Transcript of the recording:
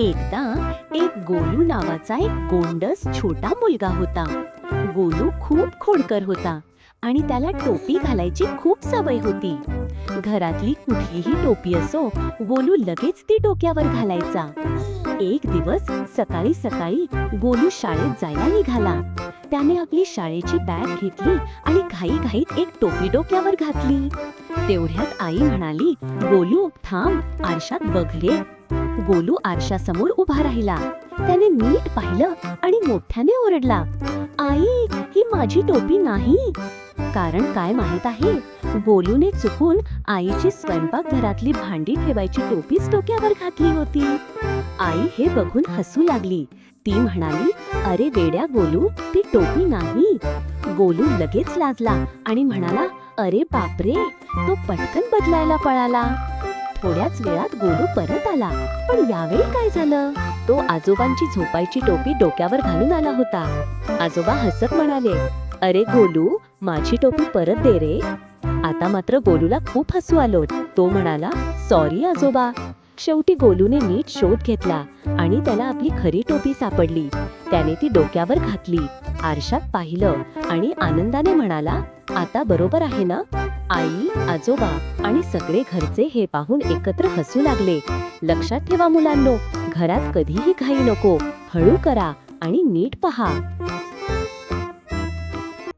एकदा एक गोलू नावाचा एक गोंडस छोटा मुलगा होता. गोलू खूप खोडकर होता आणि त्याला टोपी घालायची खूप सवय होती. घरातली कुठलीही टोपी असो गोलू लगेच ती डोक्यावर घालायचा. एक दिवस सकाळी सकाळी गोलू शाळेत जायला निघाला. त्याने आपली शाळेची बॅग घेतली आणि घाईघाईत एक टोपी डोक्यावर घातली. तेवढ्यात आई म्हणाली गोलू थांब आरशात बघले गोलू आरशासमोर उभा राहिला. त्याने नीट पाहिलं आणि मोठ्याने ओरडला आई ही माझी टोपी नाही. कारण काय माहीत आहे? गोलूने चुकून आईची स्वयंपाकघरातली भांडी ठेवायची टोपीच डोक्यावर घातली होती. आई हे बघून हसू लागली. ती म्हणाली अरे वेड्या गोलू ती टोपी नाही. गोलू लगेच लाजला आणि म्हणाला अरे बापरे तो पटकन बदलायला पळाला. थोड्याच वेळात गोलू परत आला. पण यावेळी काय झालं? तो आजोबांची झोपायची टोपी डोक्यावर घालून आला होता. आजोबा हसत म्हणाले अरे गोलू माझी टोपी परत दे रे. आता मात्र गोलूला खूप हसू आलो. तो म्हणाला सॉरी आजोबा. शेवटी गोलूने नीट शोध घेतला आणि त्याला आपली खरी टोपी सापडली. त्याने ती डोक्यावर घातली. आरशात पाहिलं आणि आनंदाने म्हणाला आता बरोबर आहे ना? आई आजोबा आणि सगळे घरचे हे पाहून एकत्र हसू लागले. लक्षात ठेवा मुलांनो घरात कधीही घाई नको. हळू करा आणि नीट पहा.